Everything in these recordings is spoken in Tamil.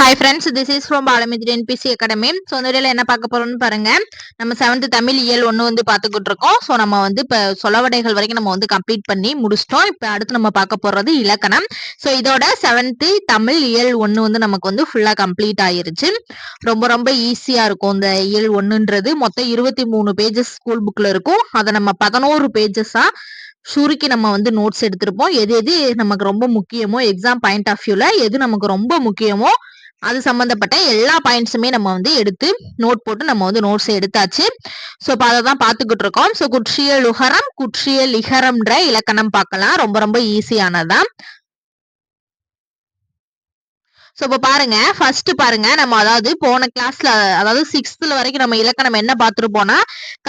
Hi friends this is from Balamithri NBC academy so அந்த வீடியோவில் என்ன பார்க்க போறோம்னு பாருங்க. நம்ம செவன்த் தமிழ் இயல் ஒன்று வந்து பார்த்துக்கிட்டு இருக்கோம். ஸோ நம்ம வந்து இப்போ சொலவடைகள் வரைக்கும் நம்ம வந்து கம்ப்ளீட் பண்ணி முடிச்சிட்டோம். இப்போ அடுத்து நம்ம பார்க்க போறது இலக்கணம். ஸோ இதோட செவன்த் தமிழ் இயல் ஒன்று வந்து நமக்கு வந்து ஃபுல்லாக கம்ப்ளீட் ஆயிருச்சு. ரொம்ப ரொம்ப ஈஸியாக இருக்கும் இந்த இயல் ஒன்றுன்றது மொத்தம் இருபத்தி மூணு பேஜஸ் ஸ்கூல் புக்கில் இருக்கும். அதை நம்ம பதினோரு பேஜஸாக சுருக்கி நம்ம வந்து நோட்ஸ் எடுத்திருப்போம். எது எது நமக்கு ரொம்ப முக்கியமோ எக்ஸாம் பாயிண்ட் ஆஃப் வியூல எது நமக்கு ரொம்ப முக்கியமோ அது சம்பந்தப்பட்ட எல்லா பாயிண்ட்ஸுமே நம்ம வந்து எடுத்து நோட் போட்டு நம்ம வந்து நோட்ஸ் எடுத்தாச்சு. ஸோ இப்போ அதை தான் பார்த்துக்கிட்டு இருக்கோம். ஸோ குற்றிய லுகரம் குற்றிய லிகரம்ன்ற இலக்கணம் பார்க்கலாம். ரொம்ப ரொம்ப ஈஸியானதான் ஸோ இப்போ பாருங்க. ஃபர்ஸ்ட் பாருங்க. நம்ம அதாவது போன கிளாஸ்ல அதாவது சிக்ஸ்த்ல வரைக்கும் நம்ம இலக்கணம் என்ன பார்த்துருப்போம்னா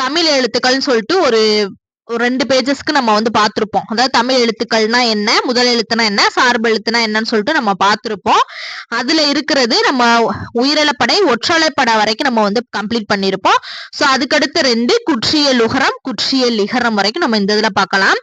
தமிழ் எழுத்துக்கள்னு சொல்லிட்டு ஒரு ஒரு ரெண்டு பேஜஸ்க்கு நம்ம வந்து பார்த்திருப்போம். அதாவது தமிழ் எழுத்துக்கள்னா என்ன முதல் எழுத்துனா என்ன சார்பு எழுத்துனா என்னன்னு சொல்லிட்டு நம்ம பார்த்திருப்போம். அதுல இருக்கிறது நம்ம உயிரிழப்படை ஒற்றலைப்படை வரைக்கும் நம்ம வந்து கம்ப்ளீட் பண்ணிருப்போம். சோ அதுக்கடுத்து ரெண்டு குற்றிய லுகரம் குற்றிய லிகரம் வரைக்கும் நம்ம இந்த இதுல பார்க்கலாம்.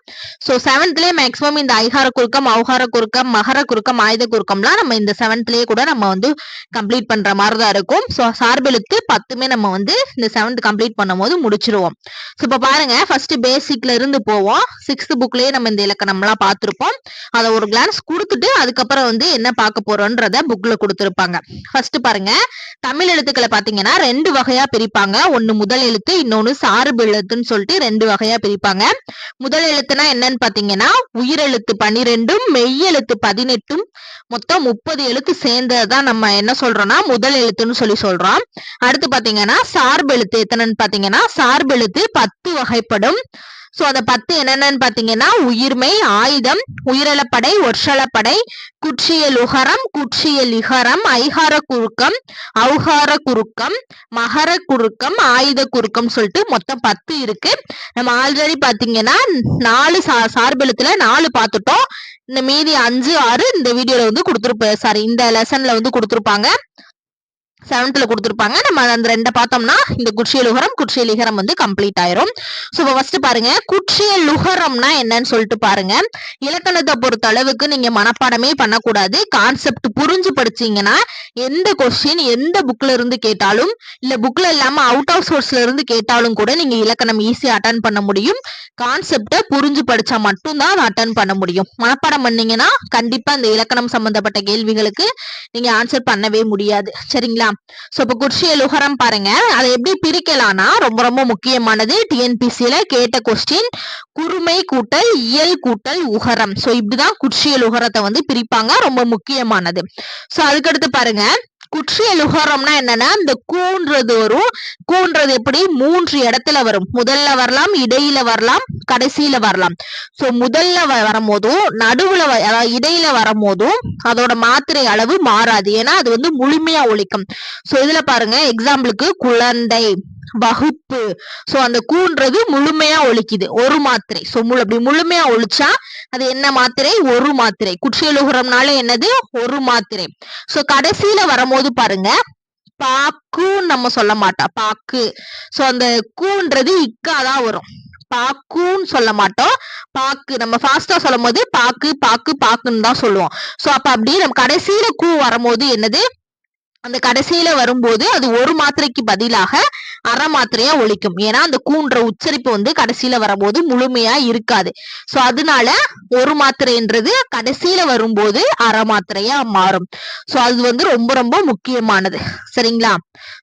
சோ செவன்த்லயே மேக்சிமம் இந்த ஐகார குறுக்கம் அவுகார குறுக்கம் மகர குறுக்கம் ஆயுத குறுக்கம்லாம் நம்ம இந்த செவன்த்லயே கூட நம்ம வந்து கம்ப்ளீட் பண்ற மாதிரி தான் இருக்கும் ஸோ சார்பெழுத்து பத்துமே நம்ம வந்து இந்த செவன்த் கம்ப்ளீட் பண்ணும் போது முடிச்சிருவோம். ஸோ இப்போ பாருங்க ஃபர்ஸ்ட் பேசிக் பேசிக்ல இருந்து போவோம். சிக்ஸ்த் புக்லயே நம்ம இந்த இலக்கணம்லாம் பார்த்துருப்போம். அதை ஒரு கிளான்ஸ் கொடுத்துட்டு அதுக்கப்புறம் வந்து என்ன பார்க்க போறோன்றத புக்ல கொடுத்துருப்பாங்க. ஃபர்ஸ்ட் பாருங்க. தமிழ் எழுத்துக்களை பாத்தீங்கன்னா ரெண்டு வகையா பிரிப்பாங்க. ஒன்னு முதல் எழுத்து இன்னொன்னு சார்பு எழுத்துன்னு சொல்லிட்டு ரெண்டு வகையா பிரிப்பாங்க. முதல் எழுத்துனா என்னன்னு பாத்தீங்கன்னா உயிரெழுத்து பனிரெண்டும் மெய்யெழுத்து பதினெட்டும். மொத்தம் முப்பது எழுத்து சேர்ந்ததுதான் நம்ம என்ன சொல்றோம்னா முதல் எழுத்துன்னு சொல்லி சொல்றோம். அடுத்து பாத்தீங்கன்னா சார்பு எழுத்து எத்தனைன்னு பாத்தீங்கன்னா சார்பு எழுத்து பத்து வகைப்படும். சோ அந்த பத்து என்னென்னு பாத்தீங்கன்னா உயிர்மை ஆயுதம் உயிரிழப்படை ஒற்றலப்படை குற்றியல் உகரம் குற்றியல் இகரம் ஐகார குறுக்கம் அவுகார குறுக்கம் மகர குறுக்கம் ஆயுத குறுக்கம் சொல்லிட்டு மொத்தம் பத்து இருக்கு. நம்ம ஆல்ரெடி பாத்தீங்கன்னா நாலு சா சார்பெழுத்துல நாலு பார்த்துட்டோம் இந்த மீதி அஞ்சு ஆறு இந்த வீடியோல வந்து கொடுத்துருப்ப சாரி இந்த லெசன்ல வந்து கொடுத்துருப்பாங்க. செவன்த்ல கொடுத்துருப்பாங்க. நம்ம அந்த ரெண்டை பார்த்தோம்னா இந்த குட்சியலுகரம் குட்சியலிகரம் குற்றிய லிகரம் வந்து கம்ப்ளீட் ஆயிரும். ஸோ ஃபர்ஸ்ட் பாருங்க குட்சியலுகரம்னா என்னன்னு சொல்லிட்டு பாருங்க. இலக்கணத்தை பொறுத்த அளவுக்கு நீங்க மனப்பாடமே பண்ணக்கூடாது. கான்செப்ட் புரிஞ்சு படிச்சீங்கன்னா எந்த கொஸ்டின் எந்த புக்ல இருந்து கேட்டாலும் இல்ல புக்ல இல்லாம அவுட் ஆஃப் சோர்ஸ்ல இருந்து கேட்டாலும் கூட நீங்க இலக்கணம் ஈஸியா அட்டன் பண்ண முடியும். கான்செப்டை புரிஞ்சு படிச்சா மட்டும்தான் அதை அட்டன் பண்ண முடியும். மனப்பாடம் பண்ணீங்கன்னா கண்டிப்பா இந்த இலக்கணம் சம்பந்தப்பட்ட கேள்விகளுக்கு நீங்க ஆன்சர் பண்ணவே முடியாது. சரிங்களா? சோ இப்ப குர்ஷிய உகரம் பாருங்க. அதை எப்படி பிரிக்கலாம்னா ரொம்ப ரொம்ப முக்கியமானது டிஎன்பிசியில கேட்ட கொஸ்டின் குறுமை கூட்டல் இயல் கூட்டல் உகரம். சோ இப்படிதான் குட்சியல் உகரத்தை வந்து பிரிப்பாங்க. ரொம்ப முக்கியமானது. சோ அதுக்கடுத்து பாருங்க. குற்றிய லுகரம்னா என்னன்னா இந்த கூன்றது வரும். கூன்றது எப்படி? மூன்று இடத்துல வரும். முதல்ல வரலாம் இடையில வரலாம் கடைசியில வரலாம். சோ முதல்ல வரும்போதும் நடுவுல அதாவது இடையில வரும்போதும் அதோட மாத்திரை அளவு மாறாது. ஏன்னா அது வந்து முழுமையா ஒழிக்கும். சோ இதுல பாருங்க எக்ஸாம்பிளுக்கு குழந்தை. வகுப்பு. சோ அந்த கூன்றது முழுமையா ஒழிக்குது ஒரு மாத்திரை. சோ முழு அப்படி முழுமையா ஒழிச்சா அது என்ன மாத்திரை? ஒரு மாத்திரை. குற்றியலுகரம்னால என்னது? ஒரு மாத்திரை. சோ கடைசியில வரும்போது பாருங்க. பாக்குன்னு நம்ம சொல்ல மாட்டா. பாக்கு. சோ அந்த கூன்றது இக்காதான் வரும். பாக்குன்னு சொல்ல மாட்டோம். பாக்கு. நம்ம ஃபாஸ்டா சொல்லும் போது பாக்கு பாக்கு பாக்குன்னு தான் சொல்லுவோம். சோ அப்ப அப்படியே நம்ம கடைசியில கூ வரும்போது என்னது? அந்த கடைசியில வரும்போது அது ஒரு மாத்திரைக்கு பதிலாக அரை மாத்திரையா ஒழிக்கும். ஏன்னா அந்த கூன்ற உச்சரிப்பு வந்து கடைசியில வரும்போது முழுமையா இருக்காது. சோ அதனால ஒரு மாத்திரைன்றது கடைசியில வரும்போது அரை மாத்திரையா மாறும். சோ அது வந்து ரொம்ப ரொம்ப முக்கியமானது. சரிங்களா?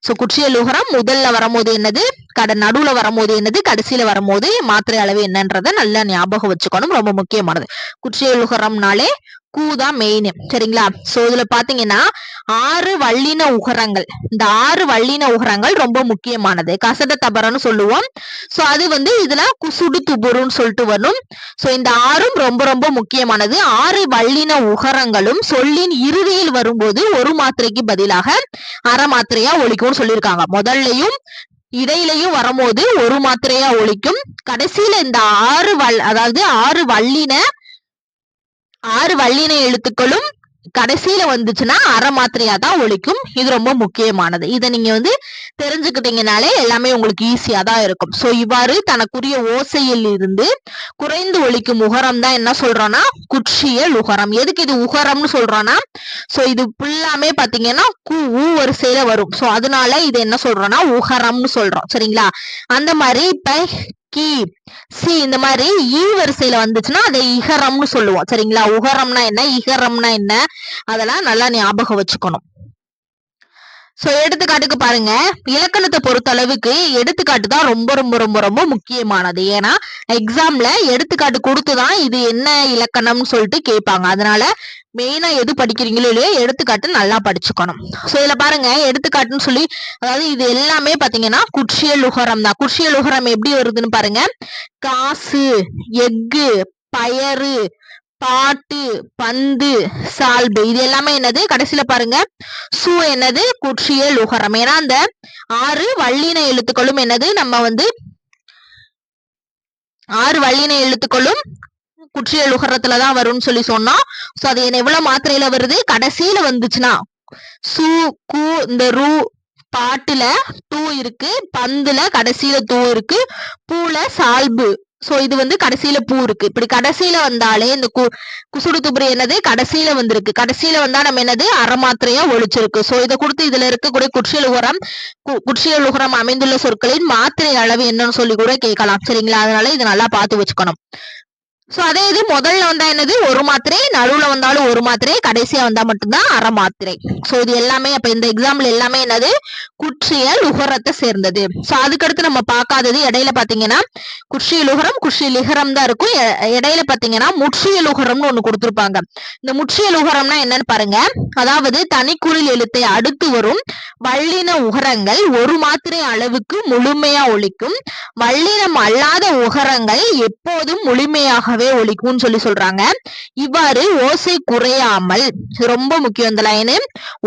சோ குற்றியலுகரம் முதல்ல வரும்போது என்னது? கட நடுவுல வரும்போது என்னது? கடைசியில வரும்போது மாத்திரை அளவு என்னன்றத நல்லா ஞாபகம் வச்சுக்கணும். ரொம்ப முக்கியமானது. குற்றியலுகரம்னாலே கூ கூதான் மெயின் சரிங்களா? சோ இதுல பாத்தீங்கன்னா ஆறு வள்ளின உகரங்கள். இந்த ஆறு வள்ளின உகரங்கள் ரொம்ப முக்கியமானது. கசட தபரன்னு சொல்லுவோம். சோ அது வந்து இதுல குசுடு துபுருன்னு சொல்லிட்டு வரும். சோ இந்த ஆறும் ரொம்ப ரொம்ப முக்கியமானது. ஆறு வள்ளின உகரங்களும் சொல்லின் இறுதியில் வரும்போது ஒரு மாத்திரைக்கு பதிலாக அரை மாத்திரையா ஒழிக்கும்னு சொல்லியிருக்காங்க. முதல்லையும் இடையிலையும் வரும்போது ஒரு மாத்திரையா ஒழிக்கும். கடைசியில இந்த ஆறு வல் அதாவது ஆறு வள்ளின ஆறு வள்ளினை எழுத்துக்களும் கடைசியில வந்துச்சுன்னா அரை மாத்திரையா தான் ஒழிக்கும். இது ரொம்ப முக்கியமானது. இதை நீங்க வந்து தெரிஞ்சுக்கிட்டீங்கனாலே எல்லாமே உங்களுக்கு ஈஸியா தான் இருக்கும். சோ இவ்வாறு தனக்குரிய ஓசையில் இருந்து குறைந்து ஒழிக்கும் உகரம் தான் என்ன சொல்றோம்னா குற்றியல் உகரம் எதுக்கு இது உகரம்னு சொல்றோம்னா சோ இது ஃபுல்லாமே பாத்தீங்கன்னா கு ஊ வரிசையில வரும். சோ அதனால இது என்ன சொல்றோம்னா உகரம்னு சொல்றோம். சரிங்களா? அந்த மாதிரி இப்ப கி சி இந்த மாதிரி ஈ வரிசையில வந்துச்சுன்னா அதை இகரம்னு சொல்லுவோம். சரிங்களா? உகரம்னா என்ன? இகரம்னா என்ன? அதெல்லாம் நல்லா ஞாபகம் வச்சுக்கணும். சோ எடுத்துக்காட்டுக்கு பாருங்க. இலக்கணத்தை பொறுத்த அளவுக்கு எடுத்துக்காட்டு தான் ரொம்ப ரொம்ப ரொம்ப ரொம்ப முக்கியமானது. ஏன்னா எக்ஸாம்ல எடுத்துக்காட்டு கொடுத்துதான் இது என்ன இலக்கணம்னு சொல்லிட்டு கேட்பாங்க. அதனால மெயினா எது படிக்கிறீங்களோ இல்லையோ எடுத்துக்காட்டு நல்லா படிச்சுக்கணும். சோ இதுல பாருங்க. எடுத்துக்காட்டுன்னு சொல்லி அதாவது இது எல்லாமே பாத்தீங்கன்னா குற்றியல் உகரம் தான். குற்றியல் உகரம் எப்படி வருதுன்னு பாருங்க. காசு எஃகு பயறு பாட்டு பந்து சால்பு இது எல்லாமே என்னது? கடைசியில பாருங்க. சு என்னது? குற்றிய உகரம். ஏன்னா அந்த ஆறு வள்ளின எழுத்துக்களும் என்னது? நம்ம வந்து ஆறு வள்ளின எழுத்துக்களும் குற்றியல் உகரத்துலதான் வரும்னு சொல்லி சொன்னோம். சோ அது என்ன எவ்வளவு மாத்திரையில வருது? கடைசியில வந்துச்சுன்னா. சு கு இந்த ரூ பாட்டுல டூ இருக்கு பந்துல கடைசியில தூ இருக்கு பூல சால்பு. சோ இது வந்து கடைசியில பூ இருக்கு. இப்படி கடைசியில வந்தாலே இந்த கு குசுடு துபுரி என்னது? கடைசியில வந்திருக்கு. கடைசியில வந்தா நம்ம என்னது? அறமாத்திரையா ஒழிச்சிருக்கு. சோ இதை கொடுத்து இதுல இருக்கக்கூடிய குற்றியல் உரம் குற்றியல் உரம் அமைந்துள்ள சொற்களின் மாத்திரை அளவு என்னன்னு சொல்லி கூட கேட்கலாம். சரிங்களா? அதனால இது நல்லா பார்த்து வச்சுக்கணும். ஸோ அதே இது முதல்ல வந்தா என்னது? ஒரு மாத்திரை நடுவில் வந்தாலும் ஒரு மாத்திரை கடைசியா வந்தா மட்டும்தான் அரை மாத்திரை. ஸோ இது எல்லாமே அப்ப இந்த எக்ஸாம்பிள் எல்லாமே என்னது? குற்றியல் உகரத்தை சேர்ந்தது. ஸோ அதுக்கடுத்து நம்ம பார்க்காதது இடையில பாத்தீங்கன்னா குற்றியல் உகரம் குற்றியல் லிகரம் தான் இருக்கும். இடையில பாத்தீங்கன்னா முற்றியல் உகரம்னு ஒண்ணு கொடுத்துருப்பாங்க. இந்த முற்றியல் உகரம்னா என்னன்னு பாருங்க. அதாவது தனிக்குறில் எழுத்தை அடுத்து வரும். வல்லின உகரங்கள் ஒரு மாத்திரை அளவுக்கு முழுமையா ஒழிக்கும் வல்லினம் அல்லாத உகரங்கள் எப்போதும் முழுமையாக முழுமையாகவே ஒழிக்கும்னு சொல்லி சொல்றாங்க. இவ்வாறு ஓசை குறையாமல் ரொம்ப முக்கியம் இந்த லைனு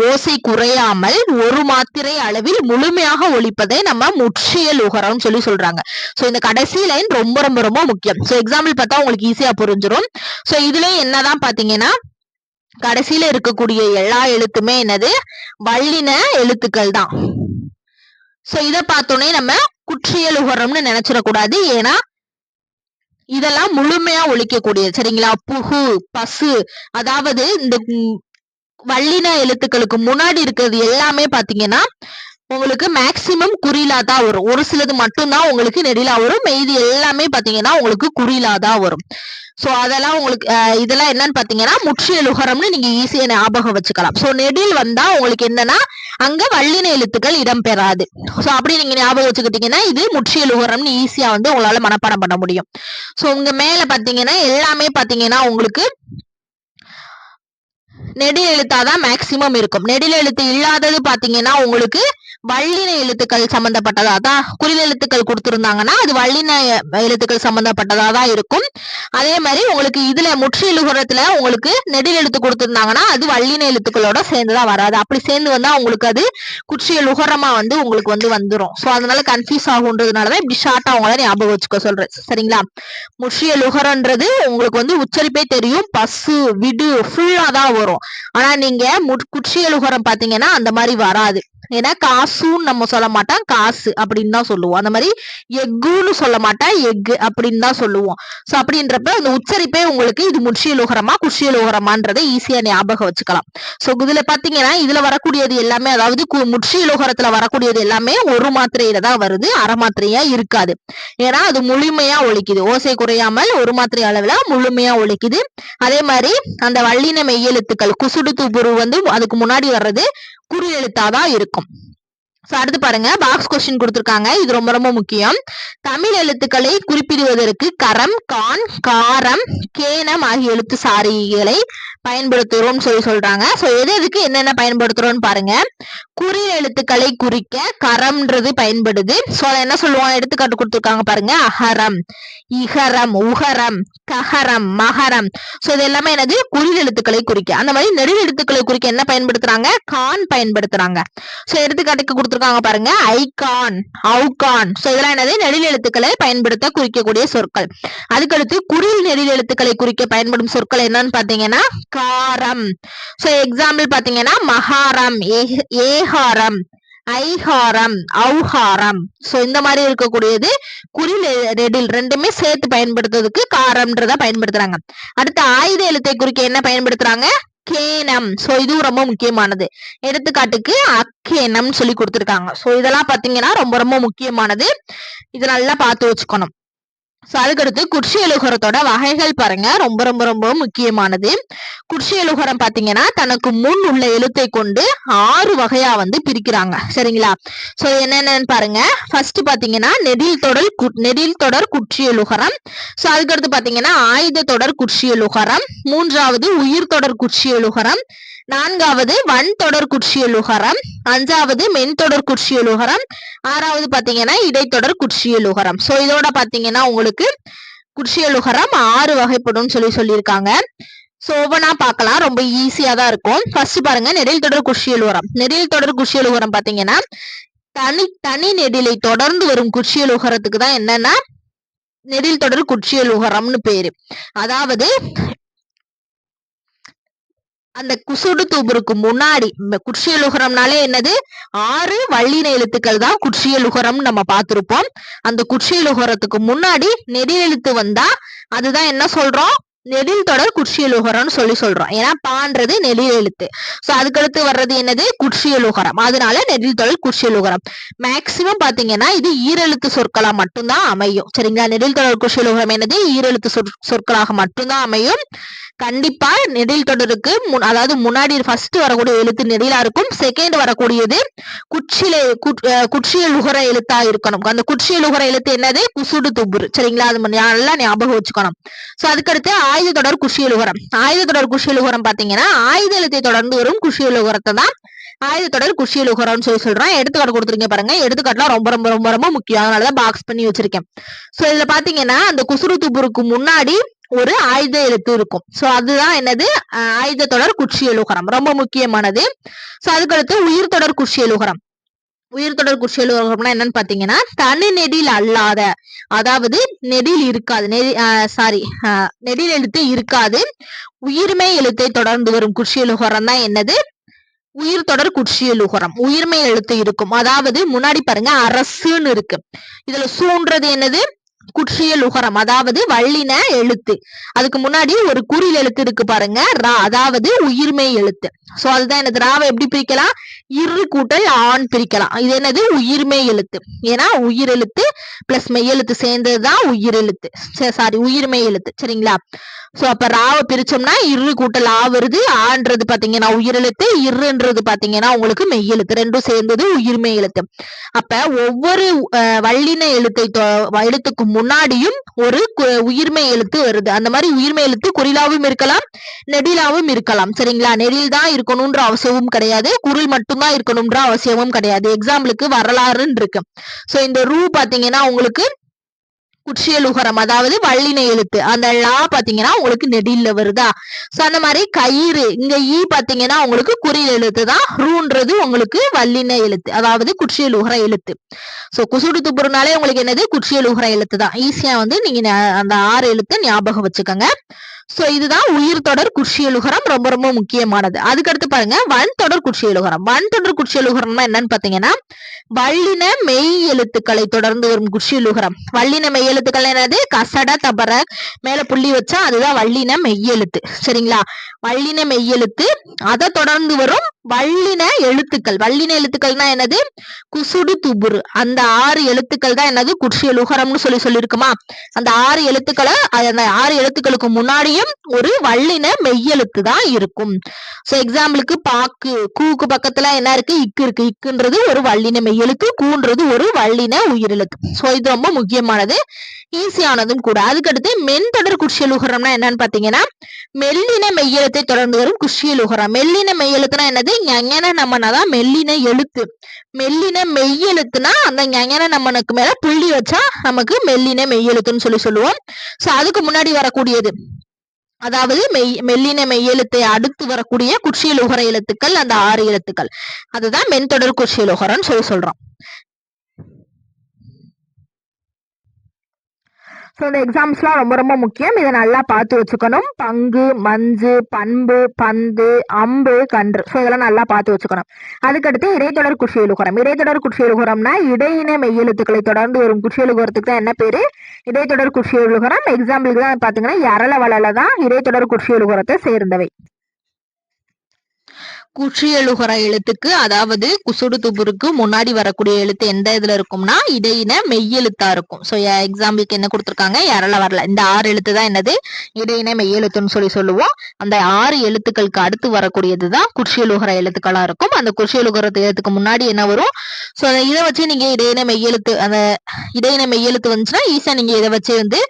ஓசை குறையாமல் ஒரு மாத்திரை அளவில் முழுமையாக ஒழிப்பதை நம்ம முற்றியல் உகரம்னு சொல்லி சொல்றாங்க. சோ இந்த கடைசி லைன் ரொம்ப ரொம்ப ரொம்ப முக்கியம். சோ எக்ஸாம்பிள் பார்த்தா உங்களுக்கு ஈஸியா புரிஞ்சிடும் சோ இதுல என்னதான் பாத்தீங்கன்னா கடைசியில இருக்கக்கூடிய எல்லா எழுத்துமே என்னது? வல்லின எழுத்துக்கள் தான். சோ இத பார்த்தோன்னே நம்ம குற்றியல் உகரம்னு நினைச்சிடக்கூடாது. ஏன்னா இதெல்லாம் முழுமையா ஒழிக்கக்கூடியது சரிங்களா? புகு பசு அதாவது இந்த வல்லின எழுத்துக்களுக்கு முன்னாடி இருக்கிறது எல்லாமே பாத்தீங்கன்னா உங்களுக்கு மேக்சிமம் குறிலா தான் வரும். ஒரு சிலது மட்டும்தான் உங்களுக்கு நெடிலா வரும். மீதி எல்லாமே பாத்தீங்கன்னா உங்களுக்கு குறிலா தான் வரும். ஸோ அதெல்லாம் உங்களுக்கு இதெல்லாம் என்னன்னு பாத்தீங்கன்னா முற்றியல் நீங்கள் நீங்க ஈஸியா ஞாபகம் வச்சுக்கலாம். ஸோ நெடில் வந்தா உங்களுக்கு என்னன்னா அங்க வல்லின எழுத்துக்கள் இடம்பெறாது ஸோ அப்படி நீங்க ஞாபகம் வச்சுக்கிட்டீங்கன்னா இது முற்றியலுகரம்னு ஈஸியாக ஈஸியா வந்து உங்களால மனப்பாடம் பண்ண முடியும். ஸோ உங்க மேல பாத்தீங்கன்னா எல்லாமே பாத்தீங்கன்னா உங்களுக்கு நெடில் எழுத்தாதான் மேக்சிமம் இருக்கும். நெடில் எழுத்து இல்லாதது பாத்தீங்கன்னா உங்களுக்கு வல்லின எழுத்துக்கள் சம்பந்தப்பட்டதா? தான் குறில் எழுத்துக்கள் அது வல்லின எழுத்துக்கள் சம்பந்தப்பட்டதா தான் இருக்கும். அதே மாதிரி உங்களுக்கு இதுல முற்றியலுகரத்துல உங்களுக்கு நெடில் எழுத்து கொடுத்துருந்தாங்கன்னா அது வல்லின எழுத்துக்களோட சேர்ந்துதான் வராது. அப்படி சேர்ந்து வந்தா உங்களுக்கு அது குற்றியல் உகரமா வந்து உங்களுக்கு வந்து வந்துரும். சோ அதனால கன்ஃபியூஸ் ஆகுன்றதுனாலதான் இப்படி ஷார்ட்டா உங்களை ஞாபகம் வச்சுக்க சொல்றேன். சரிங்களா? முற்றியல் உகரன்றது உங்களுக்கு வந்து உச்சரிப்பே தெரியும். பசு விடு ஃபுல்லா தான் வரும். ஆனா நீங்க குற்றியல் உகரம் பாத்தீங்கன்னா அந்த மாதிரி வராது. ஏன்னா காசுன்னு நம்ம சொல்ல மாட்டோம். காசு அப்படின்னு தான் சொல்லுவோம். அந்த மாதிரி எக்குன்னு சொல்ல மாட்டேன் எக்கு அப்படின்னு தான் சொல்லுவோம். சோ அப்படின்றப்ப அந்த உச்சரிப்பே உங்களுக்கு இது முற்றியலுகரமா குஷியலோகரமான்றதை ஈஸியா ஞாபகம் வச்சுக்கலாம். சோ இதுல பாத்தீங்கன்னா இதுல வரக்கூடியது எல்லாமே அதாவது முற்றியலுகரத்துல வரக்கூடியது எல்லாமே ஒரு மாத்திரையில தான் வருது. அரை மாத்திரையா இருக்காது. ஏன்னா அது முழுமையா ஒழிக்குது. ஓசை குறையாமல் ஒரு மாத்திரை அளவுல முழுமையா ஒழிக்குது. அதே மாதிரி அந்த வள்ளின மெய்யெழுத்துக்கள் குசுடு துபுரு வந்து அதுக்கு முன்னாடி வர்றது குறு எழுத்தாதான் இருக்கும். சோ அடுத்து பாருங்க பாக்ஸ் கொஸ்டின் கொடுத்துருக்காங்க. இது ரொம்ப ரொம்ப முக்கியம். தமிழ் எழுத்துக்களை குறிப்பிடுவதற்கு கரம் கான் காரம் கேனம் ஆகிய எழுத்து சாரிகளை பயன்படுத்துகிறோம்னு சொல்லி சொல்றாங்க. ஸோ எது எதுக்கு என்னென்ன பயன்படுத்துகிறோம்னு பாருங்க. குறி எழுத்துக்களை குறிக்க கரம்ன்றது பயன்படுது. ஸோ அதை என்ன சொல்லுவோம் எடுத்துக்காட்டு கொடுத்துருக்காங்க பாருங்க. அகரம் இகரம் உகரம் கஹரம் மகரம். ஸோ இது எல்லாமே என்னது? குறில் எழுத்துக்களை குறிக்க. அந்த மாதிரி நெடில் எழுத்துக்களை குறிக்க என்ன பயன்படுத்துறாங்க? கான் பயன்படுத்துறாங்க. ஸோ எடுத்துக்காட்டுக்கு கொடுத்துருக்காங்க பாருங்க. ஐகான் அவுகான். ஸோ இதெல்லாம் என்னது? நெடில் எழுத்துக்களை பயன்படுத்த குறிக்கக்கூடிய சொற்கள். அதுக்கடுத்து குறில் நெடில் எழுத்துக்களை குறிக்க பயன்படும் சொற்கள் என்னன்னு பார்த்தீங்கன்னா காரம் சோ எக்ஸாம்பிள் பாத்தீங்கன்னா மகாரம் ஏஹாரம் ஐஹாரம் ஔஹாரம் ஔகாரம் சோ இந்த மாதிரி இருக்கக்கூடியது குறில் ரெடில் ரெண்டுமே சேர்த்து பயன்படுத்துறதுக்கு காரம்ன்றத பயன்படுத்துறாங்க. அடுத்து ஆயுத எழுத்தை குறிக்க என்ன பயன்படுத்துறாங்க? கேனம். சோ இதுவும் ரொம்ப முக்கியமானது. எடுத்துக்காட்டுக்கு அக்கேனம் சொல்லி கொடுத்துருக்காங்க. சோ இதெல்லாம் பாத்தீங்கன்னா ரொம்ப ரொம்ப முக்கியமானது. இது நல்லா பார்த்து வச்சுக்கணும். ஸோ அதுக்கடுத்து குர்ஷி எழுகுறத்தோட வகைகள் பாருங்க. ரொம்ப ரொம்ப ரொம்ப முக்கியமானது. குர்ஷி எழுகுறம் பார்த்தீங்கன்னா தனக்கு முன் உள்ள எழுத்தை கொண்டு ஆறு வகையா வந்து பிரிக்கிறாங்க. சரிங்களா? ஸோ என்னென்னு பாருங்க. ஃபர்ஸ்ட் பார்த்தீங்கன்னா நெடில் தொடர் கு- நெடில் தொடர் குற்றி எழுகரம் ஸோ அதுக்கடுத்து பார்த்தீங்கன்னா ஆயுத தொடர் குற்றி எழுகரம் மூன்றாவது உயிர் தொடர் குற்றி எழுகரம் நான்காவது வன் தொடர் அஞ்சாவது மென் தொடர் ஆறாவது பார்த்தீங்கன்னா இடைத்தொடர் குற்றியலுகரம் ஸோ இதோட பார்த்தீங்கன்னா உங்களுக்கு குற்றியலுகரம் ஆறு வகைப்படும் சொல்லி சொல்லியிருக்காங்க. ஸோ ஒவ்வொன்றா பார்க்கலாம் ரொம்ப ஈஸியாக தான் இருக்கும். ஃபர்ஸ்ட் பாருங்க நெடில் தொடர் குற்றியலுகரம் நெடில் தொடர் குற்றியலுகரம் பார்த்தீங்கன்னா தனி தனி நெடிலை தொடர்ந்து வரும் குற்றியலுகரத்துக்கு தான் என்னன்னா நெடில் தொடர் குற்றியலுகரம்னு பேரு. அதாவது அந்த குசுடு தூபருக்கு முன்னாடி குட்சிய லுகரம்னாலே என்னது? ஆறு வள்ளின எழுத்துக்கள் தான் குற்றியலுகரம் நம்ம பார்த்திருப்போம். அந்த குற்றியலுகரத்துக்கு முன்னாடி நெடில் எழுத்து வந்தா அதுதான் என்ன சொல்றோம்? நெடில் தொடர் குட்சியலுகரம்னு சொல்லி சொல்றோம். ஏன்னா பான்றது நெடில் எழுத்து. சோ அதுக்கடுத்து வர்றது என்னது? குற்றியலுகரம் அதனால நெடில் தொடர் குற்றியலுகரம் மேக்சிமம் பாத்தீங்கன்னா இது ஈரெழுத்து சொற்களா மட்டும்தான் அமையும். சரிங்களா? நெடில் தொடர் குட்சியலுகரம் என்னது? ஈரெழுத்து சொற் சொற்களாக மட்டும்தான் அமையும். கண்டிப்பா நெடில் தொடருக்கு முன்- அதாவது முன்னாடி ஃபர்ஸ்ட் வரக்கூடிய எழுத்து நெடிலா இருக்கும். செகண்ட் வரக்கூடியது குச்சில குட்சியலுகர எழுத்தா இருக்கணும். அந்த குட்சியலுகர எழுத்து என்னது? குசுடு துபுரு சரிங்களா? அது நல்லா ஞாபகம் வச்சுக்கணும். சோ அதுக்கடுத்து ஆயுத தொடர் குஷியலுகரம். ஆயுத தொடர் குஷியலுகரம் பாத்தீங்கன்னா ஆயுத எழுத்தை தொடர்ந்து வரும் குஷியலுகரத்தை தான் ஆயுத தொடர் குஷியலுகரம்னு சொல்லி சொல்றேன் எடுத்துக்காட்டு கொடுத்துருங்க பாருங்க. எடுத்துக்காட்டுலாம் ரொம்ப ரொம்ப ரொம்ப ரொம்ப முக்கியம். அதனாலதான் பாக்ஸ் பண்ணி வச்சிருக்கேன். சோ இதுல பாத்தீங்கன்னா அந்த குசுறு துப்புருக்கு முன்னாடி ஒரு ஆயுத எழுத்து இருக்கும். சோ அதுதான் என்னது? ஆயுத தொடர் குற்றியலுகரம் ரொம்ப முக்கியமானது. சோ அதுக்கடுத்து உயிர் தொடர் குற்றியலுகரம் உயிர் தொடர் உலகம்னா என்னன்னு பாத்தீங்கன்னா தனி நெடில் அல்லாத அதாவது நெடில் இருக்காது நெடி சாரி நெடில் எழுத்து இருக்காது உயிர்மை எழுத்தை தொடர்ந்து வரும் குற்றியலுகரம் தான் என்னது? உயிர் தொடர் குற்றியலுகரம் உயிர்மை எழுத்து இருக்கும். அதாவது முன்னாடி பாருங்க அரசுன்னு இருக்கு. இதுல சூன்றது என்னது? குற்றியல் உகரம் அதாவது வள்ளின எழுத்து. அதுக்கு முன்னாடி ஒரு குறில் எழுத்து இருக்கு பாருங்க ரா அதாவது உயிர்மை எழுத்து. சோ அதுதான் என்னது? ராவை எப்படி பிரிக்கலாம்? இரு கூட்டல் ஆண் பிரிக்கலாம். இது என்னது? உயிர்மை எழுத்து. ஏன்னா உயிர் எழுத்து பிளஸ் மெய்யெழுத்து சேர்ந்ததுதான் உயிர் எழுத்து. சாரி உயிர்மை எழுத்து. சரிங்களா? சோ அப்ப ராவை பிரிச்சோம்னா இரு கூட்டல் ஆ வருது. ஆன்றது பாத்தீங்கன்னா உயிரெழுத்து இருன்றது பாத்தீங்கன்னா உங்களுக்கு மெய்யெழுத்து ரெண்டும் சேர்ந்தது உயிர்மை எழுத்து. அப்ப ஒவ்வொரு அஹ், வல்லின எழுத்தை தொ- எழுத்துக்கு முன்னாடியும் ஒரு கு- உயிர்மை எழுத்து வருது. அந்த மாதிரி உயிர்மை எழுத்து குறிலாவும் இருக்கலாம் நெடிலாவும் இருக்கலாம். சரிங்களா? நெடில் தான் இருக்கணும்ன்ற அவசியமும் கிடையாது. குரில் மட்டுமா இருக்கணும்ன்ற அவசியமும் கிடையாது. எக்ஸாம்பிளுக்கு வரலாறுன்னு இருக்கு சோ இந்த ரூ பாத்தீங்கன்னா உங்களுக்கு குற்றியலுகரம் அதாவது வல்லின எழுத்து. அந்த லா பாத்தீங்கன்னா உங்களுக்கு நெடில வருதா? சோ அந்த மாதிரி கயிறு. இங்க ஈ பாத்தீங்கன்னா உங்களுக்கு குறியல் எழுத்து தான். ரூன்றது உங்களுக்கு வல்லின எழுத்து அதாவது குற்றியலுகர எழுத்து. சோ குசுடு துப்புறனாலே உங்களுக்கு என்னது? குற்றியலுகர எழுத்து தான். ஈஸியா வந்து நீங்க அந்த ஆறு எழுத்து ஞாபகம் வச்சுக்கோங்க. சோ இதுதான் உயிர் தொடர் குற்றியலுகரம் ரொம்ப ரொம்ப முக்கியமானது. அதுக்கடுத்து பாருங்க வன் தொடர் குற்றியலுகரம் வன் தொடர் குற்றியலுகரம்னா என்னன்னு பாத்தீங்கன்னா வல்லின மெய் எழுத்துக்களை தொடர்ந்து வரும் குற்றியலுகரம் வல்லின மெய் எழுத்துக்கள் என்னது? கசட தபர மேல புள்ளி வச்சா அதுதான் வல்லின மெய்யெழுத்து சரிங்களா? வல்லின மெய்யெழுத்து அதை தொடர்ந்து வரும் வல்லின எழுத்துக்கள். வல்லின எழுத்துக்கள்னா என்னது? குசுடு துபுரு. அந்த ஆறு எழுத்துக்கள் தான் என்னது? குற்றியலுகரம்னு சொல்லி சொல்லியிருக்குமா? அந்த ஆறு எழுத்துக்களை அந்த ஆறு எழுத்துக்களுக்கு முன்னாடியும் ஒரு வல்லின மெய்யெழுத்து தான் இருக்கும். சோ எக்ஸாம்பிளுக்கு பாக்கு கூக்கு பக்கத்துல என்ன இருக்கு? இக்கு இருக்கு. இக்குன்றது ஒரு வல்லின மெய்யெழுத்து கூன்றது ஒரு வல்லின உயிரெழுத்து. சோ இது ரொம்ப முக்கியமானது. ஈஸியானதும் கூட. அதுக்கடுத்து மென் தொடர் குஷியலுகரம்னா என்னன்னு பாத்தீங்கன்னா மெல்லின மெய்யெழுத்தை தொடர்ந்து வரும் குற்றியலுகரம். மெல்லின மெய்யெழுத்துனா என்னது? ஞங்கன நம்மனாதான் மெல்லின எழுத்து. மெல்லின மெய்யெழுத்துனா அந்த ஞங்கன நம்மனுக்கு மேல புள்ளி வச்சா நமக்கு மெல்லின மெய்யெழுத்துன்னு சொல்லி சொல்லுவோம். சோ அதுக்கு முன்னாடி வரக்கூடியது அதாவது மெய் மெல்லின மெய்யெழுத்தை அடுத்து வரக்கூடிய குற்றியலுகர எழுத்துக்கள் அந்த ஆறு எழுத்துக்கள். அதுதான் மென்தொடர் குற்றியலுகரம்னு சொல்லி சொல்றோம். ஸோ இந்த எக்ஸாம்ஸ்லாம் ரொம்ப ரொம்ப முக்கியம். இதை நல்லா பார்த்து வச்சுக்கணும். பங்கு மஞ்சு பண்பு பந்து அம்பு கன்று. ஸோ இதெல்லாம் நல்லா பார்த்து வச்சுக்கணும். அதுக்கடுத்து இடைத்தொடர் குற்றியலுகரம் இடைத்தொடர் குற்றியலுகரம்னா இடையின மெய்யெழுத்துக்களை தொடர்ந்து வரும் குற்றியலுகரத்துக்கு தான் என்ன பேர்? இடைத்தொடர் குற்றியலுகரம் எக்ஸாம்பிளுக்கு தான் பார்த்தீங்கன்னா இரள வளல தான் இடைத்தொடர் குற்றியலுகரத்தை சேர்ந்தவை. குஷியழுகிற எழுத்துக்கு அதாவது குசுடு துபுருக்கு முன்னாடி வரக்கூடிய எழுத்து எந்த இதுல இருக்கும்னா இடையின மெய்யெழுத்தா இருக்கும். ஸோ எக்ஸாம்பிளுக்கு என்ன கொடுத்துருக்காங்க? யாரெல்ல வரல. இந்த ஆறு எழுத்து தான் என்னது? இடையின மெய்யெழுத்துன்னு சொல்லி சொல்லுவோம். அந்த ஆறு எழுத்துக்களுக்கு அடுத்து வரக்கூடியது தான் குற்றியலுகர எழுத்துக்களா இருக்கும். அந்த குற்றியலுகர எழுத்துக்கு முன்னாடி என்ன வரும்? ஸோ இதை வச்சு நீங்க இடையின மெய்யெழுத்து அந்த இடையின மெய்யெழுத்து வந்துச்சுன்னா ஈஸியா நீங்க இதை வச்சு வந்து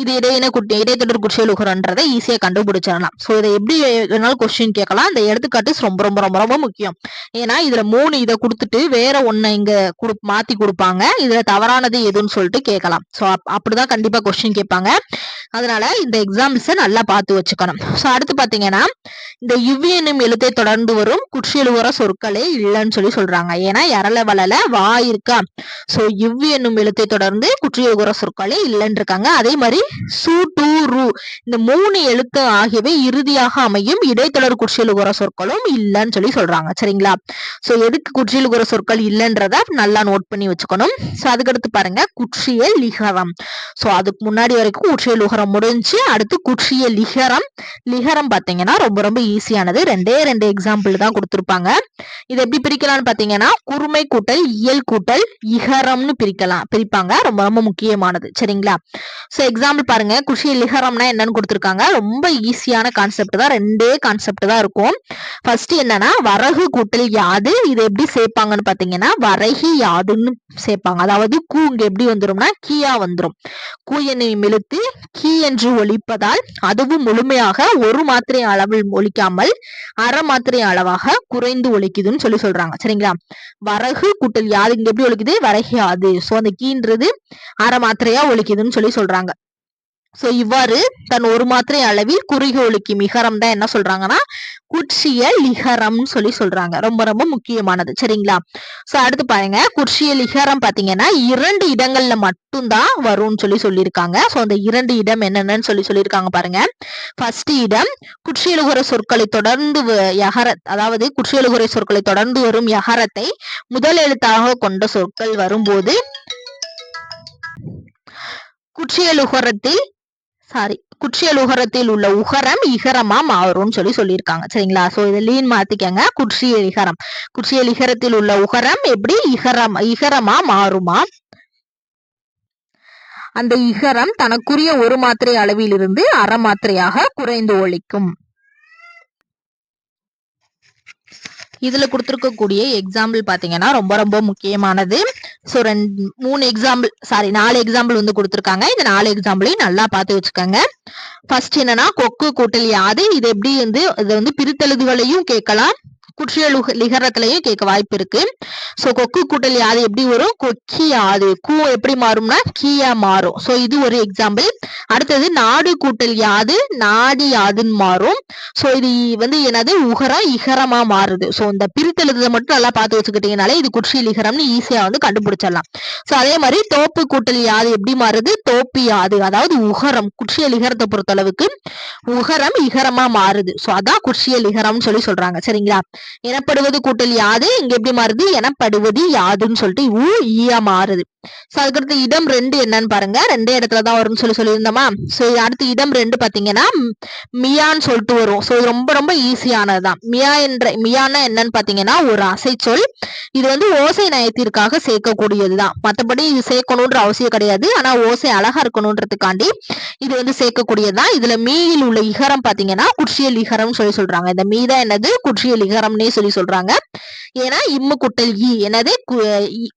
இது இடையின குட்டி இடைத்தொடர் குற்றியலுகரன்றதை ஈஸியாக கண்டுபிடிச்சிடலாம். ஸோ இதை எப்படி வேணாலும் கொஸ்டின் கேட்கலாம். அந்த எடுத்துக்காட்டு ரொம்ப ரொம்ப ரொம்ப ரொம்ப முக்கியம். ஏன்னா இதுல மூணு இதை கொடுத்துட்டு வேற ஒண்ணு இங்க குடு மாத்தி கொடுப்பாங்க. இதுல தவறானது எதுன்னு சொல்லிட்டு கேட்கலாம். ஸோ அப்படிதான் கண்டிப்பா கொஸ்டின் கேட்பாங்க. அதனால இந்த எக்ஸாம்பிள்ஸை நல்லா பார்த்து வச்சுக்கணும். ஸோ அடுத்து பார்த்தீங்கன்னா இந்த யுவி என்னும் எழுத்தை தொடர்ந்து வரும். குற்றியலுவர சொற்களே இல்லைன்னு சொல்லி சொல்றாங்க. ஏன்னா இரல வளல வா இருக்கா? ஸோ யுவி என்னும் எழுத்தை தொடர்ந்து குற்றியலுவர சொற்களே இல்லைன்னு இருக்காங்க. அதே மாதிரி சு டூ ரு இந்த மூணு எழுத்து ஆகியவை இறுதியாக அமையும். இடைத்தொடர் குற்றியலுவர சொற்களும் இல்லைன்னு சொல்லி சொல்றாங்க. சரிங்களா? ஸோ எதுக்கு குற்றியலுகர சொற்கள் இல்லைன்றத நல்லா நோட் பண்ணி வச்சுக்கணும். ஸோ அதுக்கடுத்து பாருங்க குற்றிய லிகரம் ஸோ அதுக்கு முன்னாடி வரைக்கும் குற்றிய லுகரம் முடிஞ்சு அடுத்து குற்றிய லிகரம். லிகரம் பாத்தீங்கன்னா ரொம்ப ரொம்ப ஈஸியானது. ரெண்டே ரெண்டு எக்ஸாம்பிள் தான் கொடுத்துருப்பாங்க. இது எப்படி பிரிக்கலாம்னு பாத்தீங்கன்னா குறுமை கூட்டல் இயல் கூட்டல் இகரம்னு பிரிக்கலாம் பிரிப்பாங்க. ரொம்ப ரொம்ப முக்கியமானது. சரிங்களா? ஸோ எக்ஸாம்பிள் பாருங்க. குஷி லிகரம்னா என்னன்னு கொடுத்துருக்காங்க. ரொம்ப ஈஸியான கான்செப்ட் தான். ரெண்டே கான்செப்ட் தான் இருக்கும். ஃபர்ஸ்ட் என்னன்னா வரகு கூட்டல் யாது. இது எப்படி சேர்ப்பாங்கன்னு பாத்தீங்கன்னா வரகி யாதுன்னு சேர்ப்பாங்க. அதாவது கூ இங்க எப்படி வந்துரும்னா கீயா வந்துரும். கூ என்னை மெழுத்து கீ என்று ஒழிப்பதால் அதுவும் முழுமையாக ஒரு மாத்திரை அளவில் ஒழிக்காமல் அரை மாத்திரை அளவாக குறைந்து ஒழிக்குதுன்னு சொல்லி சொல்றாங்க. சரிங்களா? வரகு கூட்டல் யாது இங்க எப்படி ஒழிக்குது வரகு யாது. சோ அந்த கீன்றது அரை மாத்திரையா ஒழிக்குதுன்னு சொல்லி சொல்றாங்க. சோ இவ்வாறு தன் ஒரு மாத்திரை அளவில் குறுகோலுக்கு மிகரம் தான் என்ன சொல்றாங்கன்னா குட்சிய லிகரம்னு சொல்லி சொல்றாங்க. ரொம்ப ரொம்ப முக்கியமானது. சரிங்களா? சோ அடுத்து பாருங்க. குட்சிய லிகரம் பாத்தீங்கன்னா இரண்டு இடங்கள்ல மட்டும்தான் வரும்னு சொல்லி சொல்லியிருக்காங்க. சோ அந்த இரண்டு இடம் என்னென்னு சொல்லி சொல்லியிருக்காங்க பாருங்க. ஃபர்ஸ்ட் இடம் குற்றியலுகுற சொற்களை தொடர்ந்து யகர அதாவது குற்றியலுகுறை சொற்களை தொடர்ந்து வரும் யகரத்தை முதல் எழுத்தாக கொண்ட சொற்கள் வரும்போது குற்றியலுகரத்தில் சாரி குற்றியல் உள்ள உகரம் இகரமா மாறும்னு சொல்லி சொல்லியிருக்காங்க. சரிங்களா? சோ இதை லீன் மாத்திக்கங்க. குற்றியல் இகரம் குற்றியல் இகரத்தில் உள்ள உகரம் எப்படி? இகரம் இகரமா மாறுமா? அந்த இகரம் தனக்குரிய ஒரு மாத்திரை அளவிலிருந்து அரை மாத்திரையாக குறைந்து ஒழிக்கும். இதுல கொடுத்துருக்கக்கூடிய எக்ஸாம்பிள் பாத்தீங்கன்னா ரொம்ப ரொம்ப முக்கியமானது. ஸோ ரெண்டு மூணு எக்ஸாம்பிள் சாரி நாலு எக்ஸாம்பிள் வந்து கொடுத்துருக்காங்க. இந்த நாலு எக்ஸாம்பிளையும் நல்லா பார்த்து வச்சுக்கோங்க. ஃபர்ஸ்ட் என்னன்னா கொக்கு கூட்டல் யாது இது எப்படி வந்து இது வந்து பிரித்தெழுதுகளையும் கேட்கலாம். குற்றிய லிகரத்திலையும் கேட்க வாய்ப்பு இருக்கு. ஸோ கொக்கு கூட்டல் யாது எப்படி வரும்? கொக்கி யாது. கூ எப்படி மாறும்னா கீயா மாறும். ஸோ இது ஒரு எக்ஸாம்பிள் அடுத்தது நாடு கூட்டல் யாது நாடி யாதுன்னு மாறும். ஸோ இது வந்து என்னது? உகரம் இகரமா மாறுது. ஸோ இந்த பிரித்தெழுதை மட்டும் நல்லா பார்த்து வச்சுக்கிட்டீங்கனாலே இது குற்றிய லிகரம்னு ஈஸியா வந்து கண்டுபிடிச்சிடலாம். ஸோ அதே மாதிரி தோப்பு கூட்டல் யாது எப்படி மாறுது? தோப்பி யாது அதாவது உகரம். குற்றிய லிகரத்தை பொறுத்த அளவுக்கு உகரம் இகரமா மாறுது. ஸோ அதான் குற்றிய லிகரம்னு சொல்லி சொல்றாங்க. சரிங்களா? எனப்படுவது கூட்டல் யாது இங்க எப்படி மாறுது? எனப்படுவது யாதுன்னு சொல்லிட்டு ஊ ஈயா மாறுது. சோ அதுக்கடுத்து இடம் ரெண்டு என்னன்னு பாருங்க. ரெண்டே இடத்துலதான் வரும்னு சொல்லி சொல்லியிருந்தோமா? சோ அடுத்து இடம் ரெண்டு பாத்தீங்கன்னா மியான்னு சொல்லிட்டு வரும். சோ ரொம்ப ரொம்ப ஈஸியானதுதான். மியா என்ற மியான்னா என்னன்னு பாத்தீங்கன்னா ஒரு அசை சொல் இது வந்து ஓசை நயத்திற்காக சேர்க்கக்கூடியதுதான். மத்தபடி இது சேர்க்கணும்ன்ற அவசியம் கிடையாது. ஆனா ஓசை அழகா இருக்கணும்ன்றதுக்காண்டி இது வந்து சேர்க்கக்கூடியதுதான். இதுல மீயில் உள்ள இகரம் பாத்தீங்கன்னா குற்றியல் இகரம் சொல்லி சொல்றாங்க. இந்த மீதா என்னது? குற்றியல் இகரம்னே சொல்லி சொல்றாங்க. ஏன்னா இம்மு குட்டல் ஈ என்னது?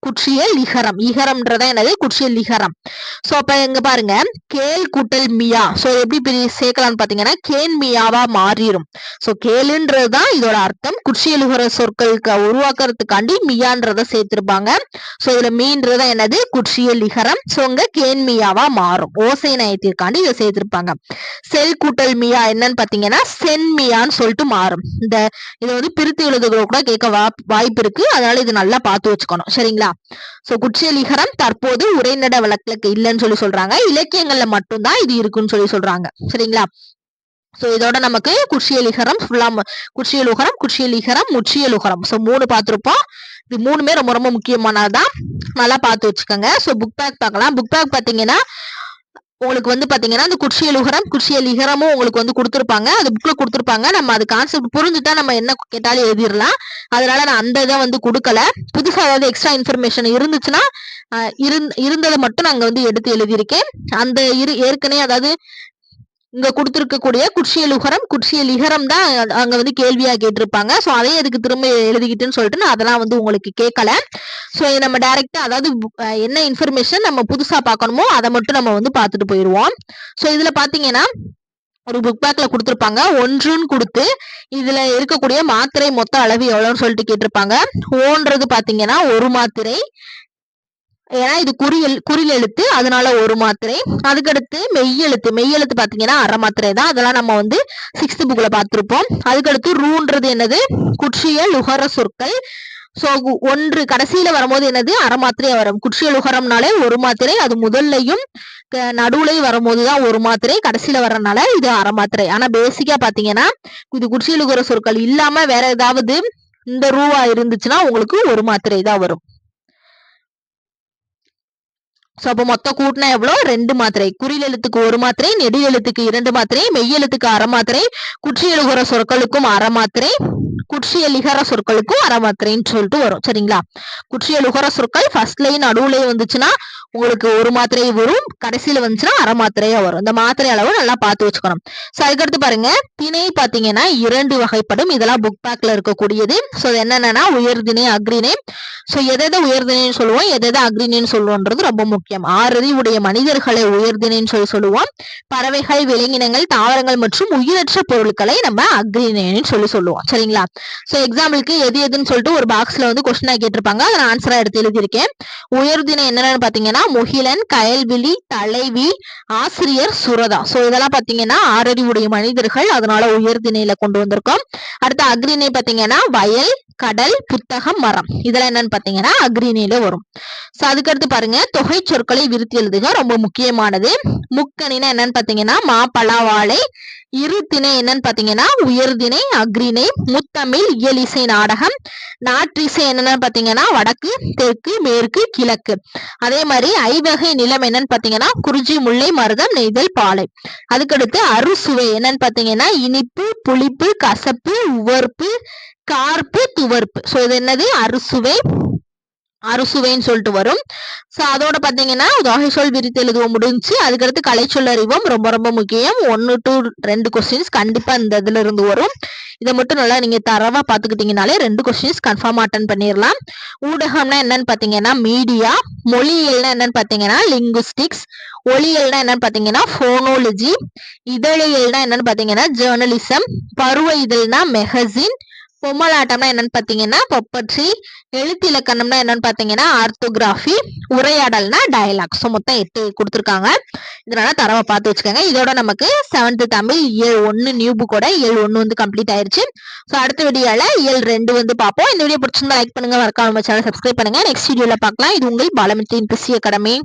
குற்றியல் இகரம் இகரம்ன்றதா என்னது? குற்றியல் இகரம் சோ அப்ப இங்க பாருங்க. கேள் கூட்டல் மியா. சோ எப்படி சேர்க்கலாம்னு பாத்தீங்கன்னா கேன் மியாவா மாறிடும் சோ கேளுன்றதுதான் இதோட அர்த்தம். குற்றியலுகர சொற்களுக்கு உருவாக்குறதுக்காண்டி மியான்றத சேர்த்திருப்பாங்க. சோ இதுல மீன்றதா என்னது? குற்றியல் இகரம் சோ இங்க கேன் மியாவா மாறும். ஓசை நயத்திற்காண்டி இதை சேர்த்திருப்பாங்க. செல் கூட்டல் மியா என்னன்னு பாத்தீங்கன்னா சென் மியான்னு சொல்லிட்டு மாறும். இந்த இதை வந்து பிரித்து விருத்தி கூட கேட்க வாய்ப்பு இருக்கு. அதனால இது நல்லா பார்த்து வச்சுக்கணும். சரிங்களா? சோ குற்றியலிகரம் தற்போது உரைநட வழக்குல இல்லைன்னு சொல்லி சொல்றாங்க. இலக்கியங்கள்ல மட்டும்தான் இது இருக்குன்னு சொல்லி சொல்றாங்க. சரிங்களா? சோ இதோட நமக்கு குச்சியலிகரம் ஃபுல்லா குச்சியலுகரம் குச்சியலிகரம் முற்றியலுகரம் சோ மூணு பார்த்திருப்போம். இது மூணுமே ரொம்ப ரொம்ப முக்கியமானதுதான். நல்லா பார்த்து வச்சுக்கோங்க. சோ புக் பேக் பார்க்கலாம். புக் பேக் பாத்தீங்கன்னா உங்களுக்கு வந்து பாத்தீங்கன்னா அந்த குட்சியல் உகரம் குட்சியல் இகரமும் உங்களுக்கு வந்து கொடுத்துருப்பாங்க. அது புக்ல கொடுத்துருப்பாங்க. நம்ம அது கான்செப்ட் புரிஞ்சுட்டா நம்ம என்ன கேட்டாலும் எழுதிடலாம். அதனால நான் அந்த இதை வந்து கொடுக்கல. புதுசா ஏதாவது எக்ஸ்ட்ரா இன்ஃபர்மேஷன் இருந்துச்சுன்னா இருந்ததை மட்டும் நாங்க வந்து எடுத்து எழுதியிருக்கேன். அந்த இரு ஏற்கனவே அதாவது இங்க கொடுத்துருக்கக்கூடிய குட்சியல் உகரம் குட்சியல் இகரம் தான் அங்க வந்து கேள்வியா கேட்டிருப்பாங்க. ஸோ அதையும் அதுக்கு திரும்ப எழுதிக்கிட்டுன்னு சொல்லிட்டு நான் அதெல்லாம் வந்து உங்களுக்கு கேட்கல ஸோ நம்ம டைரக்டா அதாவது என்ன இன்ஃபர்மேஷன் நம்ம புதுசா பார்க்கணுமோ அதை மட்டும் நம்ம வந்து பார்த்துட்டு போயிடுவோம் ஸோ இதுல பாத்தீங்கன்னா ஒரு புக் பேக்ல கொடுத்துருப்பாங்க. ஒன்றுன்னு கொடுத்து இதுல இருக்கக்கூடிய மாத்திரை மொத்த அளவு எவ்வளோன்னு சொல்லிட்டு கேட்டிருப்பாங்க. ஓன்றது பாத்தீங்கன்னா ஒரு மாத்திரை ஏன்னா இது குறியல் குறில் எழுத்து அதனால ஒரு மாத்திரை. அதுக்கடுத்து மெய்யெழுத்து. மெய்யெழுத்து பார்த்தீங்கன்னா அரை மாத்திரை தான் அதெல்லாம் நம்ம வந்து சிக்ஸ்த் புக்கில் பார்த்துருப்போம் அதுக்கடுத்து ரூன்றது என்னது? குற்றிய லுகர சொற்கள். ஸோ ஒன்று கடைசியில வரும்போது என்னது? அரை மாத்திரையா வரும். குற்றிய லுகரம்னாலே ஒரு மாத்திரை. அது முதல்லையும் நடுவுலையும் வரும்போதுதான் ஒரு மாத்திரை. கடைசியில வர்றதுனால இது அரை மாத்திரை. ஆனா பேசிக்கா பாத்தீங்கன்னா இது குற்றிய லுகர சொற்கள் இல்லாம வேற ஏதாவது இந்த ரூவா இருந்துச்சுன்னா உங்களுக்கு ஒரு மாத்திரை தான் வரும். ஸோ அப்போ மொத்தம் கூட்டினா எவ்வளவு ரெண்டு மாத்திரை. குறில் எழுத்துக்கு ஒரு மாத்திரை நெடு எழுத்துக்கு இரண்டு மாத்திரை மெய் எழுத்துக்கு அரை மாத்திரை குற்றியலுகுற சொற்களுக்கும் அரை மாத்திரை குற்றியலிகர சொற்களுக்கும் அரை மாத்திரைன்னு சொல்லிட்டு வரும். சரிங்களா? குற்றியலுகர சொற்கள் ஃபர்ஸ்ட் லைன் நடுவுலயே வந்துச்சுன்னா உங்களுக்கு ஒரு மாத்திரை வரும். கடைசியில வந்துச்சுன்னா அரை மாத்திரையா வரும். இந்த மாத்திரை அளவு நல்லா பார்த்து வச்சுக்கணும். ஸோ அதுக்கடுத்து பாருங்க. திணை பாத்தீங்கன்னா இரண்டு வகைப்படும். இதெல்லாம் புக் பேக்ல இருக்கக்கூடியது. ஸோ என்னென்னா உயர்திணை அக்ரிணை ஸோ எதை எதை உயர்திணைன்னு சொல்லுவோம்? எதை எதை அக்ரிணைன்னு சொல்லுவோம்ன்றது ரொம்ப முக்கியம். உடைய மனிதர்களை உயர்திணைன்னு சொல்லி சொல்லுவோம். பறவைகள் விலங்கினங்கள் தாவரங்கள் மற்றும் உயிரற்ற பொருட்களை நம்ம அக்ரிணைன்னு சொல்லி சொல்லுவோம். சரிங்களா? ஸோ எக்ஸாம்பிளுக்கு எது எதுன்னு சொல்லிட்டு ஒரு பாக்ஸ்ல வந்து கொஸ்டினா கேட்டிருப்பாங்க. அதை ஆன்சரா எடுத்து எழுதியிருக்கேன். உயர்திணை என்னென்னு பாத்தீங்கன்னா முகிலன் கயல்விழி தலைவி ஆசிரியர் சுரதா. சோ இதெல்லாம் பாத்தீங்கன்னா ஆறறிவுடைய மனிதர்கள் அதனால உயர்திணையில கொண்டு வந்திருக்கோம். அடுத்து அக்ரிணை பாத்தீங்கன்னா வயல் கடல் புத்தகம் மரம். இதெல்லாம் என்னன்னு பாத்தீங்கன்னா அக்ரிணியில வரும். சோ அதுக்கடுத்து பாருங்க தொகை சொற்களை விருத்தி எழுதுக ரொம்ப முக்கியமானது. முக்கணினா என்னன்னு பாத்தீங்கன்னா மா பலா வாழை இரு திணை என்னன்னு பாத்தீங்கன்னா உயர்திணை அக்ரிணை முத்தமிழ் இயலிசை நாடகம். நாற்றிசை என்னன்னு பாத்தீங்கன்னா வடக்கு தெற்கு மேற்கு கிழக்கு. அதே மாதிரி ஐவகை நிலம் என்னன்னு பாத்தீங்கன்னா குறிஞ்சி முல்லை மருதம் நெய்தல் பாலை. அதுக்கடுத்து அறுசுவை என்னன்னு பாத்தீங்கன்னா இனிப்பு புளிப்பு கசப்பு உவர்ப்பு கார்ப்பு துவர்ப்பு. சோ இது என்னது? அறுசுவை அறுசுவைன்னு சொல்லிட்டு வரும். ஸோ அதோட பார்த்தீங்கன்னா தொகை விரித்து எழுதுவோம் முடிஞ்சு அதுக்கடுத்து கலை சொல் அறிவோம் ரொம்ப ரொம்ப முக்கியம். ஒன்று டு ரெண்டு கொஸ்டின்ஸ் கண்டிப்பாக இந்த இதில் இருந்து வரும். இதை மட்டும் நல்லா நீங்கள் தரவாக பாத்துக்கிட்டீங்கனாலே ரெண்டு கொஸ்டின்ஸ் கன்ஃபார்ம் அட்டன் பண்ணிடலாம் ஊடகம்னா என்னன்னு பார்த்தீங்கன்னா மீடியா மொழியல்னா என்னன்னு பார்த்தீங்கன்னா லிங்குஸ்டிக்ஸ் ஒளியல்னா என்னன்னு பார்த்தீங்கன்னா ஃபோனோலஜி இதழியல்னா என்னன்னு பார்த்தீங்கன்னா ஜேர்னலிசம் பருவ இதழ்னா மெகசின் பொம்மலாட்டம்னா என்னன்னு பார்த்தீங்கன்னா பொப்பட்ரி எழுத்திலக்கணம்னா என்னன்னு பார்த்தீங்கன்னா ஆர்த்தோகிராஃபி உரையாடல்னா டயலாக் ஸோ மொத்தம் எட்டு கொடுத்துருக்காங்க. இதனால தரவை பார்த்து வச்சுக்கோங்க. இதோட நமக்கு செவன்த் தமிழ் ஏழு ஒன்று நியூ புக்கோட ஏழு ஒன்று வந்து கம்ப்ளீட் ஆயிருச்சு. ஸோ அடுத்த வீடியோவில் இயல் ரெண்டு வந்து பார்ப்போம். இந்த வீடியோ பிடிச்சிருந்தா லைக் பண்ணுங்க. மறக்காம சேனல் சப்ஸ்கிரைப் பண்ணுங்க. நெக்ஸ்ட் வீடியோவில் பார்க்கலாம். இது உங்கள் பாலமித்தின் பிசி அகாடமி